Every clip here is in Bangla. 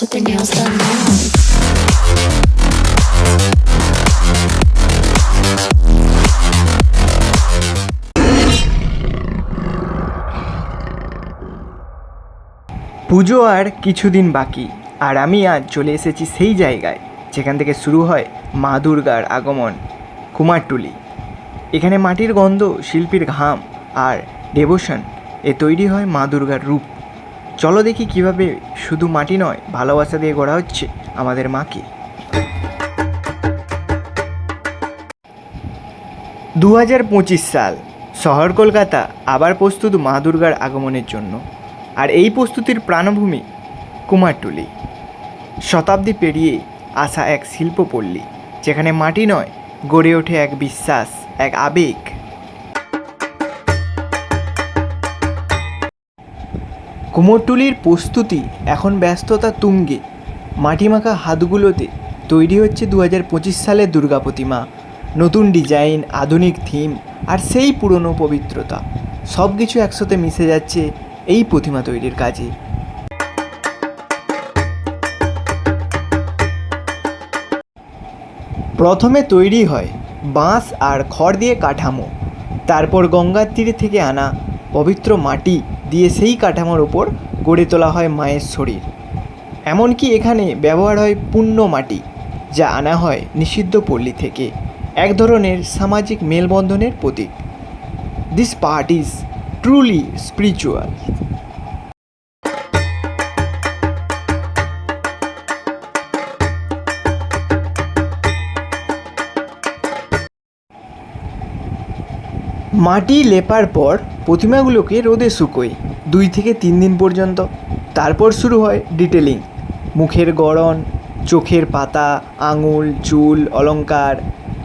with their nails done. পুজো আর কিছুদিন বাকি, আর আমি আজ চলে এসেছি সেই জায়গায়, যেখান থেকে শুরু হয় মা দুর্গার আগমন, কুমারটুলি। এখানে মাটির গন্ধ, শিল্পীর ঘাম আর ডেভোশন এ তৈরি হয় মা দুর্গার রূপ। চলো দেখি কীভাবে শুধু মাটি নয়, ভালোবাসা দিয়ে গড়া হচ্ছে আমাদের মাকে। দু হাজার পঁচিশ সাল, শহর কলকাতা আবার প্রস্তুত মা দুর্গার আগমনের জন্য, আর এই প্রস্তুতির প্রাণভূমি কুমারটুলি। শতাব্দী পেরিয়ে আসা এক শিল্পপল্লী, যেখানে মাটি নয়, গড়ে ওঠে এক বিশ্বাস, এক আবেগ। কুমোরটুলির প্রস্তুতি এখন ব্যস্ততা তুঙ্গে। মাটিমাখা হাতগুলোতে তৈরি হচ্ছে দু হাজার পঁচিশ সালের দুর্গা প্রতিমা। নতুন ডিজাইন, আধুনিক থিম আর সেই পুরনো পবিত্রতা। সব কিছু একসাথে মিশে যাচ্ছে এই প্রতিমা তৈরির কাজে। প্রথমে তৈরি হয় বাঁশ আর খড় দিয়ে কাঠামো। তারপর গঙ্গার তীরে থেকে আনা পবিত্র মাটি দিয়ে সেই কাঠামোর ওপর গড়ে তোলা হয় মায়ের শরীর। এমনকি এখানে ব্যবহার হয় পূর্ণ মাটি, যা আনা হয় নিষিদ্ধ পল্লী থেকে, এক ধরনের সামাজিক মেলবন্ধনের প্রতীক। This part is truly spiritual মাটি লেপার পর প্রতিমাগুলোকে রোদে শুকোয়, দুই থেকে তিন দিন পর্যন্ত। তারপর শুরু হয় ডিটেলিং মুখের গড়ন, চোখের পাতা, আঙুল, চুল, অলংকার,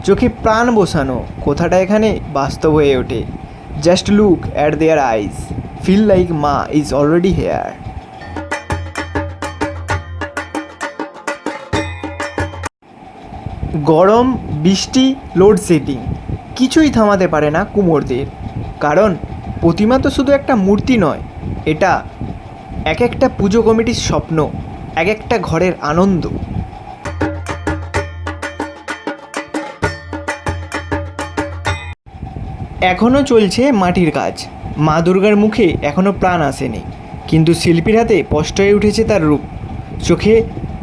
চোখে প্রাণ বসানো, কথাটা এখানে বাস্তব হয়ে ওঠে। Just look at their eyes feel like মা ইজ অলরেডি হেয়ার গরম, বৃষ্টি লোডশেডিং কিছুই থামাতে পারে না কুমোরদের। কারণ প্রতিমা তো শুধু একটা মূর্তি নয়, এটা এক একটা পুজো কমিটির স্বপ্ন, এক একটা ঘরের আনন্দ। এখনও চলছে মাটির কাজ। মা দুর্গার মুখে এখনও প্রাণ আসেনি, কিন্তু শিল্পীর হাতে স্পষ্ট হয়ে উঠেছে তার রূপ। চোখে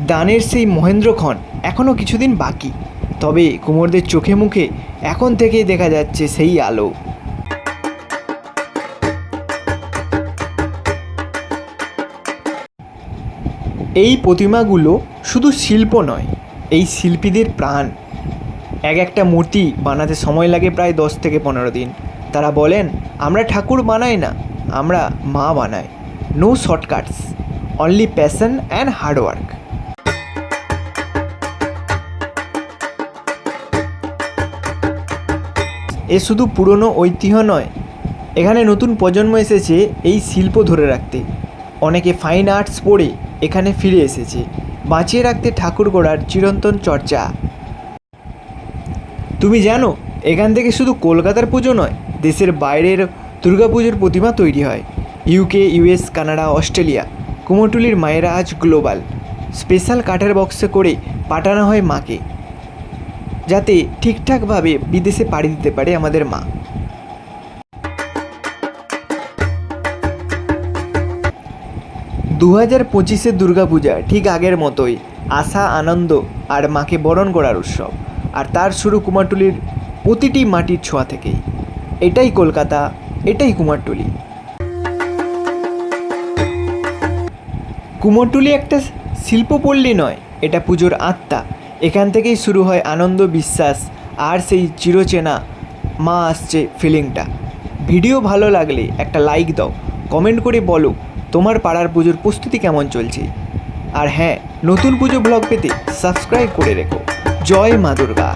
দানের সেই মহেন্দ্রক্ষণ এখনও কিছুদিন বাকি। তবে কুমোরদের চোখে মুখে এখন থেকেই দেখা যাচ্ছে সেই আলো। এই প্রতিমাগুলো শুধু শিল্প নয়, এই শিল্পীদের প্রাণ। এক একটা মূর্তি বানাতে সময় লাগে প্রায় দশ থেকে পনেরো দিন। তারা বলেন, আমরা ঠাকুর বানাই না, আমরা মা বানাই। No shortcuts only passion and hard work এ শুধু পুরনো ঐতিহ্য নয়, এখানে নতুন প্রজন্ম এসেছে এই শিল্প ধরে রাখতে। অনেকে ফাইন আর্টস পড়ে এখানে ফিরে এসেছে। বাঁচিয়ে রাখতে ঠাকুর গড়ার চিরন্তন চর্চা। তুমি জানো, এখান থেকে শুধু কলকাতার পুজো নয়, দেশের বাইরের দুর্গাপুজোর প্রতিমা তৈরি হয়। ইউকে ইউএস কানাডা অস্ট্রেলিয়া কুমোটুলির মায়েরা আজ গ্লোবাল স্পেশাল কাঠের বক্সে করে পাঠানো হয় মাকে। যাতে ঠিকঠাকভাবে বিদেশে পাড়ি দিতে পারে আমাদের মা। দু হাজার পঁচিশে দুর্গাপূজা ঠিক আগের মতোই আশা, আনন্দ আর মাকে বরণ করার উৎসব আর তার শুরু কুমারটুলির প্রতিটি মাটির ছোঁয়া থেকেই। এটাই কলকাতা, এটাই কুমারটুলি। কুমারটুলি একটা শিল্পপল্লী নয়, এটা পুজোর আত্মা। এখান থেকেই শুরু হয় আনন্দ বিশ্বাস, আর সেই চিরচেনা মা আসছে ফিলিংটা ভিডিও ভালো লাগলে একটা লাইক দাও কমেন্ট করে বলো তোমার পাড়ার পুজোর প্রস্তুতি কেমন চলছে। আর হ্যাঁ নতুন পুজো ব্লগ পেতে সাবস্ক্রাইব করে রেখো। জয় মা দুর্গা।